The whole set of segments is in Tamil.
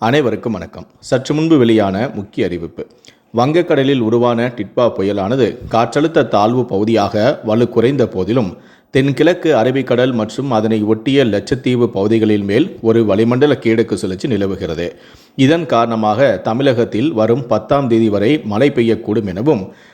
அனைவருக்கும் வணக்கம். சற்று முன்பு வெளியான முக்கிய அறிவிப்பு. வங்கக்கடலில் உருவான டிட்பா புயலானது காற்றழுத்த தாழ்வு பகுதியாக வலு குறைந்த போதிலும் தென்கிழக்கு அரபிக்கடல் மற்றும் அதனை ஒட்டிய லட்சத்தீவு பகுதிகளின் மேல் ஒரு வளிமண்டல கீழக்கு சுழற்சி நிலவுகிறது. இதன் காரணமாக தமிழகத்தில் வரும் பத்தாம் தேதி வரை மழை பெய்யக்கூடும் எனவும்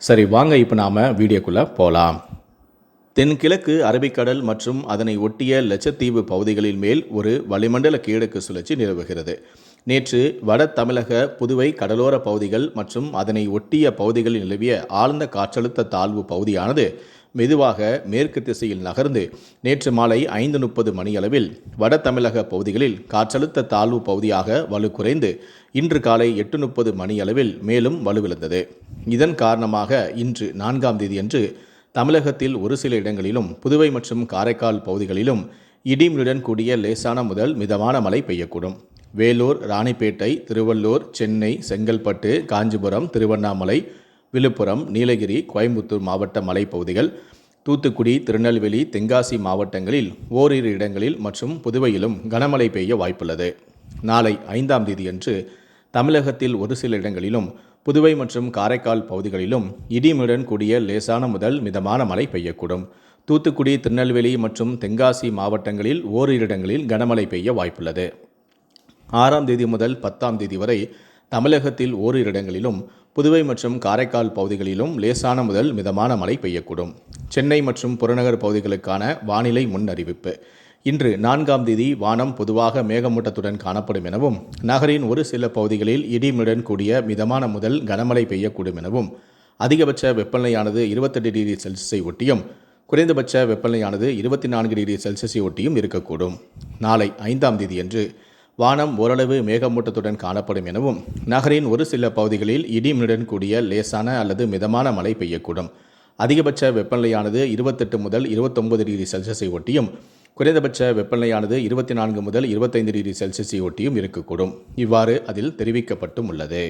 சரி வாங்க இப்போ நாம் வீடியோக்குள்ளே போகலாம் தென்கிழக்கு அரபிக்கடல் மற்றும் அதனை ஒட்டிய லட்சத்தீவு பகுதிகளின் மேல் ஒரு வளிமண்டல கீழக்கு சுழற்சி நிலவுகிறது. நேற்று வட தமிழக புதுவை கடலோர பகுதிகள் மற்றும் அதனை ஒட்டிய பகுதிகளில் நிலவிய ஆழ்ந்த காற்றழுத்த தாழ்வு பகுதியானது மெதுவாக மேற்கு திசையில் நகர்ந்து நேற்று மாலை ஐந்து முப்பது மணியளவில் வட தமிழக பகுதிகளில் காற்றழுத்த தாழ்வு பகுதியாக வலு குறைந்து இன்று காலை எட்டு முப்பது மணியளவில் மேலும் வலுவிழந்தது இதன் காரணமாக இன்று நான்காம் தேதியன்று தமிழகத்தில் ஒரு சில இடங்களிலும் புதுவை மற்றும் காரைக்கால் பகுதிகளிலும் இடிமுடன் கூடிய லேசான முதல் மிதமான மழை பெய்யக்கூடும். வேலூர் ராணிப்பேட்டை திருவள்ளூர் சென்னை செங்கல்பட்டு காஞ்சிபுரம் திருவண்ணாமலை விழுப்புரம் நீலகிரி கோயம்புத்தூர் மாவட்ட மலைப்பகுதிகள் தூத்துக்குடி திருநெல்வேலி தென்காசி மாவட்டங்களில் ஓரிரு இடங்களில் மற்றும் புதுவையிலும் கனமழை பெய்ய வாய்ப்புள்ளது. நாளை ஐந்தாம் தேதியன்று தமிழகத்தில் ஒரு சில இடங்களிலும் புதுவை மற்றும் காரைக்கால் பகுதிகளிலும் இடிமுடன் கூடிய லேசான முதல் மிதமான மழை பெய்யக்கூடும். தூத்துக்குடி திருநெல்வேலி மற்றும் தென்காசி மாவட்டங்களில் ஓரிரு இடங்களில் கனமழை பெய்ய வாய்ப்புள்ளது. ஆறாம் தேதி முதல் பத்தாம் தேதி வரை தமிழகத்தில் ஓரிரு இடங்களிலும் புதுவை மற்றும் காரைக்கால் பகுதிகளிலும் லேசான முதல் மிதமான மழை பெய்யக்கூடும். சென்னை மற்றும் புறநகர் பகுதிகளுக்கான வானிலை முன் அறிவிப்பு இன்று நான்காம் தேதி வானம் பொதுவாக மேகமூட்டத்துடன் காணப்படும் எனவும் நகரின் ஒரு சில பகுதிகளில் இடிமுடன் கூடிய மிதமான முதல் கனமழை பெய்யக்கூடும் எனவும் அதிகபட்ச வெப்பநிலையானது இருபத்தெட்டு டிகிரி செல்சியஸை ஒட்டியும் குறைந்தபட்ச வெப்பநிலையானது இருபத்தி நான்கு டிகிரி செல்சியஸை ஒட்டியும் இருக்கக்கூடும். நாளை ஐந்தாம் தேதியன்று வானம் ஓரளவு மேகமூட்டத்துடன் காணப்படும் எனவும் நகரின் ஒரு சில பகுதிகளில் இடிமுடன் கூடிய லேசான அல்லது மிதமான மழை பெய்யக்கூடும். அதிகபட்ச வெப்பநிலையானது இருபத்தெட்டு முதல் இருபத்தொன்பது டிகிரி செல்சியஸை ஒட்டியும் குறைந்தபட்ச வெப்பநிலையானது இருபத்தி நான்கு முதல் இருபத்தைந்து டிகிரி செல்சியஸை ஒட்டியும் இருக்கக்கூடும். இவ்வாறு அதில் தெரிவிக்கப்பட்டும் உள்ளது.